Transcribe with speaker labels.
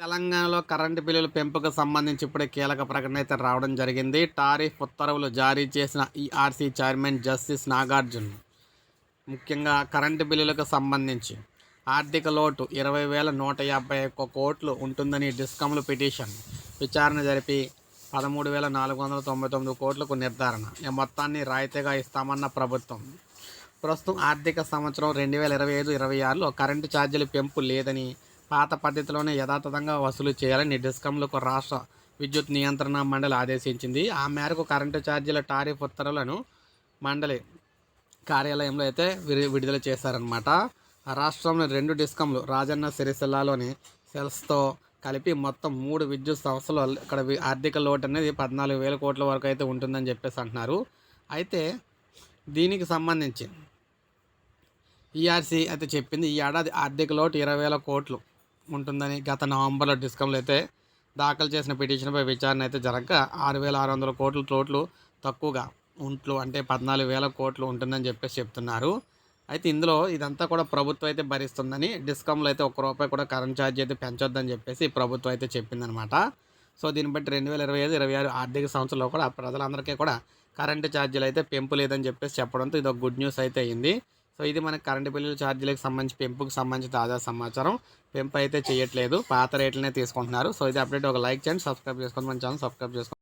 Speaker 1: తెలంగాణలో కరెంటు బిల్లుల పెంపుకు సంబంధించి ఇప్పుడే కీలక ప్రకటన అయితే రావడం జరిగింది. టారిఫ్ ఉత్తర్వులు జారీ చేసిన ఈఆర్సీ చైర్మన్ జస్టిస్ నాగార్జున. ముఖ్యంగా కరెంటు బిల్లులకు సంబంధించి ఆర్థిక లోటు ఇరవై వేల నూట యాభై ఒక్క కోట్లు ఉంటుందని డిస్కమ్లు పిటిషన్. విచారణ జరిపి పదమూడు వేల నాలుగు వందల తొంభై తొమ్మిది కోట్లకు నిర్ధారణ. ఈ మొత్తాన్ని రాయితీగా ఇస్తామన్న ప్రభుత్వం. ప్రస్తుతం ఆర్థిక సంవత్సరం రెండు వేల ఇరవై ఐదు ఇరవై ఆరులో కరెంటు ఛార్జీలు పెంపు లేదని పాత పద్ధతిలోనే యథాతథంగా వసూలు చేయాలని డిస్కంలకు రాష్ట్ర విద్యుత్ నియంత్రణ మండలి ఆదేశించింది. ఆ మేరకు కరెంటు ఛార్జీల టారిఫ్ ఉత్తర్వులను మండలి కార్యాలయంలో అయితే విడి- విడుదల చేశారనమాట రాష్ట్రంలో రెండు డిస్కంలు రాజన్న సిరిసిల్లాలోని సెల్స్తో కలిపి మొత్తం మూడు విద్యుత్ సంస్థలు ఇక్కడ ఆర్థిక లోటు అనేది పద్నాలుగు వేల కోట్ల వరకు అయితే ఉంటుందని చెప్పేసి అంటున్నారు. అయితే దీనికి సంబంధించి ఈఆర్సీ అయితే చెప్పింది ఈ ఏడాది ఆర్థిక లోటు ఇరవై వేల కోట్లు. ఉంటుందని గత నవంబర్లో డిస్కంలు అయితే దాఖలు చేసిన పిటిషన్పై విచారణ అయితే జరగక ఆరు వేల ఆరు వందల కోట్ల చోట్లు తక్కువగా ఉంట్లు అంటే పద్నాలుగు వేల కోట్లు ఉంటుందని చెప్పేసి చెప్తున్నారు. అయితే ఇందులో ఇదంతా కూడా ప్రభుత్వం అయితే భరిస్తుందని డిస్కంలో అయితే ఒక్క రూపాయి కూడా కరెంట్ ఛార్జ్ అయితే పెంచొద్దని చెప్పేసి ప్రభుత్వం అయితే చెప్పిందనమాట సో దీన్ని బట్టి రెండు వేల ఇరవై ఐదు ఇరవై ఆరు ఆర్థిక సంవత్సరంలో కూడా ప్రజలందరికీ కూడా కరెంటు ఛార్జీలు అయితే పెంపు లేదని చెప్పేసి చెప్పడంతో ఇది ఒక గుడ్ న్యూస్ అయితే అయింది. సో ఇది మనకి కరెంటు బిల్లుల ఛార్జీలకు సంబంధించి పెంపుకు సంబంధించి తాజా సమాచారం. పెంపు అయితే చేయట్లేదు పాత రేట్లనే తీసుకుంటున్నారు. సో ఇది అప్డేట్ ఒక లైక్ చేయండి సబ్స్క్రైబ్ చేసుకోండి మన ఛానల్ సబ్స్క్రైబ్ చేసుకోండి.